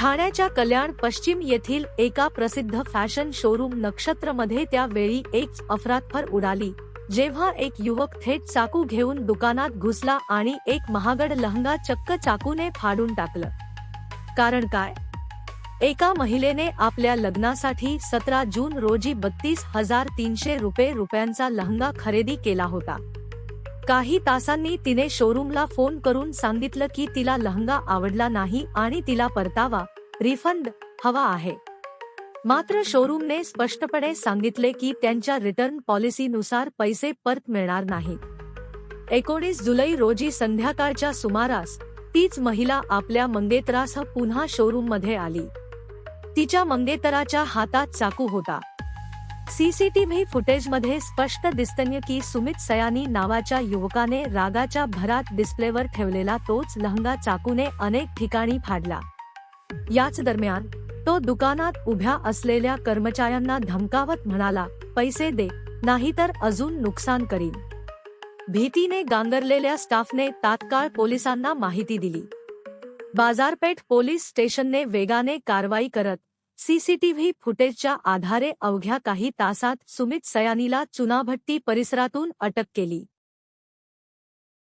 ठाण्याच्या कल्याण पश्चिम येथील एका प्रसिद्ध फॅशन शोरूम नक्षत्रमध्ये त्यावेळी एक अफरातफर उडाली जेव्हा एक युवक थेट चाकू घेऊन दुकानात घुसला आणि एक महागड लहंगा चक्क चाकूने फाडून टाकलं. कारण काय? एका महिलेने आपल्या लग्नासाठी सतरा जून रोजी बत्तीस हजार तीनशे रुपये रुपयांचा लहंगा खरेदी केला होता. काही तासांनी तिने शोरूमला फोन करून सांगितलं की तिला लहंगा आवडला नाही आणि तिला परतावा रिफंड हवा आहे. मात्र शोरूमने स्पष्टपणे सांगितले की त्यांच्या रिटर्न पॉलिसीनुसार पैसे परत मिळणार नाहीत एकोणीस जुलै रोजी संध्याकाळच्या सुमारास तीच महिला आपल्या मंगेतरासह पुन्हा शोरूममध्ये आली. तिच्या मंगेतराच्या हातात चाकू होता. सीसीटीव्ही फुटेजमध्ये स्पष्ट दिसतंय की सुमित सयानी नावाच्या युवकाने रागाच्या भरात डिस्प्लेवर ठेवलेला तोच लहंगा चाकूने अनेक ठिकाणी फाडला. याच दरम्यान तो दुकानात उभ्या असलेल्या कर्मचाऱ्यांना धमकावत म्हणाला पैसे दे नाहीतर अजून नुकसान करीन. भीतीने गांगरलेल्या स्टाफने तात्काळ पोलिसांना माहिती दिली. बाजारपेठ पोलीस स्टेशनने वेगाने कारवाई करत सीसीटीव्ही फुटेजच्या आधारे अवघ्या काही तासात सुमित सयानीला चुनाभट्टी परिसरातून अटक केली.